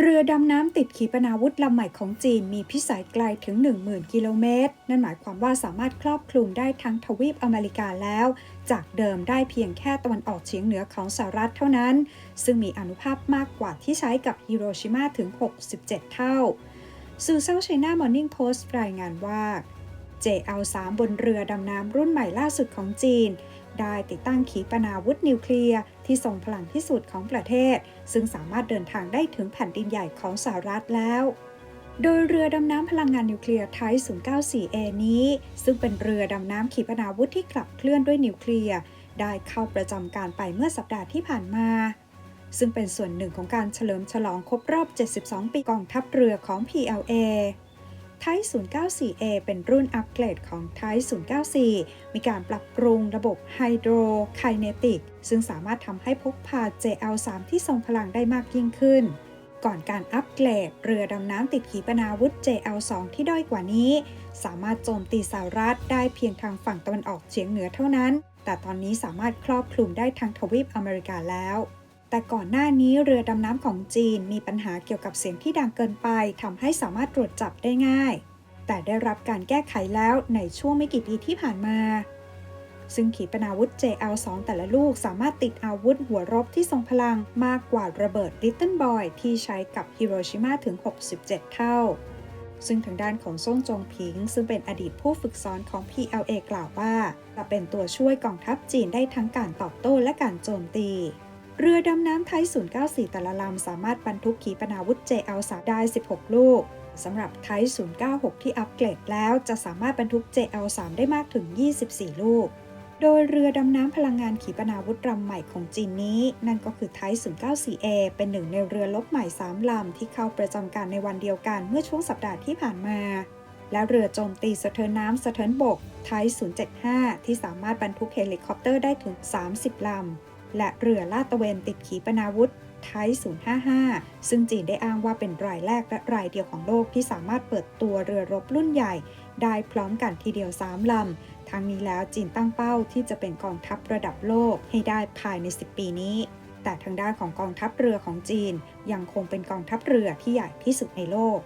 เรือดำน้ำติดขีปนาวุธลำใหม่ของจีนมีพิสัยไกลถึง 10,000 กิโลเมตร นั่นหมายความว่าสามารถครอบคลุมได้ทั้งทวีปอเมริกาแล้ว จากเดิมได้เพียงแค่ตะวันออกเฉียงเหนือของสหรัฐเท่านั้น ซึ่งมีอนุภาพมากกว่าที่ใช้กับฮิโรชิมาถึง 67 เท่าสื่อเซาไชน่ามอร์นิ่งโพสต์รายงานว่า JL3 บนเรือดำน้ำรุ่นใหม่ล่าสุดของจีน ได้ติดตั้งขีปนาวุธนิวเคลียร์ที่ทรงพลังที่สุดของประเทศ ซึ่งสามารถเดินทางได้ถึงแผ่นดินใหญ่ของสหรัฐแล้ว โดยเรือดำน้ำพลังงานนิวเคลียร์ไทป์ 094A นี้ ซึ่งเป็นเรือดำน้ำขีปนาวุธที่ขับเคลื่อนด้วยนิวเคลียร์ได้เข้าประจำการไปเมื่อสัปดาห์ที่ผ่านมาซึ่งเป็นส่วนหนึ่งของการเฉลิมฉลองครบรอบ 72 ปีกองทัพเรือของ PLA ไทป์ 094A เป็นรุ่นอัปเกรดของไทป์094 มีการปรับปรุงระบบไฮโดรไคเนติกซึ่งสามารถทำให้พกพา JL3 ที่ทรงพลังได้มากยิ่งขึ้น ก่อนการอัปเกรด เรือดำน้ำติดขีปนาวุธ JL2 ที่ด้อยกว่านี้ สามารถโจมตีสหรัฐได้เพียงทางฝั่งตะวันออกเฉียงเหนือเท่านั้น แต่ตอนนี้สามารถครอบคลุมได้ทั้งทวีปอเมริกาแล้ว แต่ก่อนหน้านี้เรือดำน้ำของจีนมีปัญหาเกี่ยวกับเสียงที่ดังเกินไปทำให้สามารถตรวจจับได้ง่าย แต่ได้รับการแก้ไขแล้วในช่วงไม่กี่ปีที่ผ่านมา ซึ่งขีปนาวุธ JL2 แต่ละลูกสามารถติดอาวุธหัวรบที่ทรงพลังมากกว่าระเบิด Little Boy ที่ใช้กับฮิโรชิมาถึง 67 เท่า ซึ่งทางด้านของซ่งจงผิง ซึ่งเป็นอดีตผู้ฝึกสอนของ PLA กล่าวว่าจะเป็นตัวช่วยกองทัพจีนได้ทั้งการตอบโต้และการโจมตี เรือดำน้ำไทย 094 แต่ละลำสามารถบรรทุกขีปนาวุธ JL3 ได้ 16 ลูกสำหรับไทย096 ที่อัปเกรดแล้วจะสามารถบรรทุก JL3 ได้มากถึง 24 ลูก โดยเรือดำน้ำพลังงานขีปนาวุธลำใหม่ของจีนนี้ นั่นก็คือไทย 094A เป็นหนึ่งในเรือลบใหม่ 3 ลำที่เข้าประจำการในวันเดียวกันเมื่อช่วงสัปดาห์ที่ผ่านมา และเรือโจมตีสะเทินน้ำสะเทินบกไทย075 ที่สามารถบรรทุกเฮลิคอปเตอร์ได้ถึง 30 ลำ และเรือลาดตระเวนติดขีปนาวุธไทย055 ซึ่งจีนได้อ้างว่าเป็นรายแรกและรายเดียวของโลกที่สามารถเปิดตัวเรือรบรุ่นใหญ่ ได้พร้อมกันทีเดียว 3 ลำ ทั้งนี้แล้วจีนตั้งเป้าที่จะเป็นกองทัพระดับโลกให้ได้ภายใน 10 ปีนี้ แต่ทางด้านของกองทัพเรือของจีน ยังคงเป็นกองทัพเรือที่ใหญ่ที่สุดในโลก